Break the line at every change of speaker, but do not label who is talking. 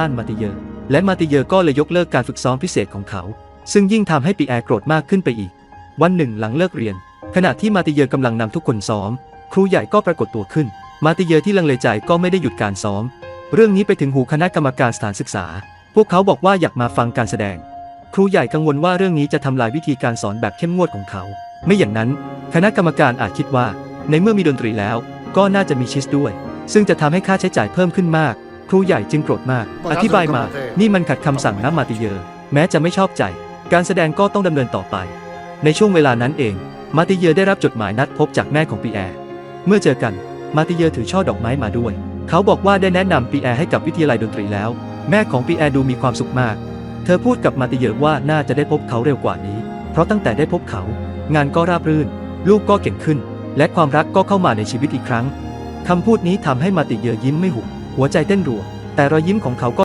ต้านมาติเยอร์และมาติเยอร์ก็เลยยกเลิกการฝึกซ้อมพิเศษของเขา ซึ่งยิ่งทำให้ปีแอร์โกรธมากขึ้นไปอีก วันหนึ่งหลังเลิกเรียน ขณะที่มาติเยอร์กำลังนำทุกคนซ้อม ครูใหญ่ก็ปรากฏตัวขึ้น มาติเยอร์ที่ลังเลใจก็ไม่ได้หยุดการซ้อม เรื่องนี้ไปถึงหูคณะกรรมการสถานศึกษา พวกเขาบอกว่าอยากมาฟังการแสดง ครูใหญ่กังวลว่าเรื่องนี้จะทำลายวิธีการสอนแบบเข้มงวดของเขา ไม่อย่างนั้น คณะกรรมการอาจคิดว่า ในเมื่อมีดนตรีแล้ว ก็น่าจะมีชิสด้วย ซึ่งจะทำให้ค่าใช้จ่ายเพิ่มขึ้นมาก ครูใหญ่จึงโกรธมาก อธิบายมา นี่มันขัดคำสั่งนะมาติเยอร์แม้จะไม่ชอบใจ การแสดงก็ต้องดำเนินต่อไป ในช่วงเวลานั้นเอง มาติเยอร์ได้รับจดหมายนัดพบจากแม่ของปีแอร์ เมื่อเจอกัน มาติเยอร์ถือช่อดอกไม้มาด้วย เขาบอกว่าได้แนะนำปีแอร์ให้กับวิทยาลัยดนตรีแล้ว แม่ของปีแอร์ดูมีความสุขมาก เธอพูดกับมาติเยอร์ว่าน่าจะได้พบเขาเร็วกว่านี้ เพราะตั้งแต่ได้พบเขา งานก็ราบรื่น ลูกก็เก่งขึ้น และความรักก็เข้ามาในชีวิตอีกครั้งคำพูดนี้ทำให้มาติเยอร์ยิ้มไม่หุบ หัวใจเต้นรัว แต่รอยยิ้มของเขาก็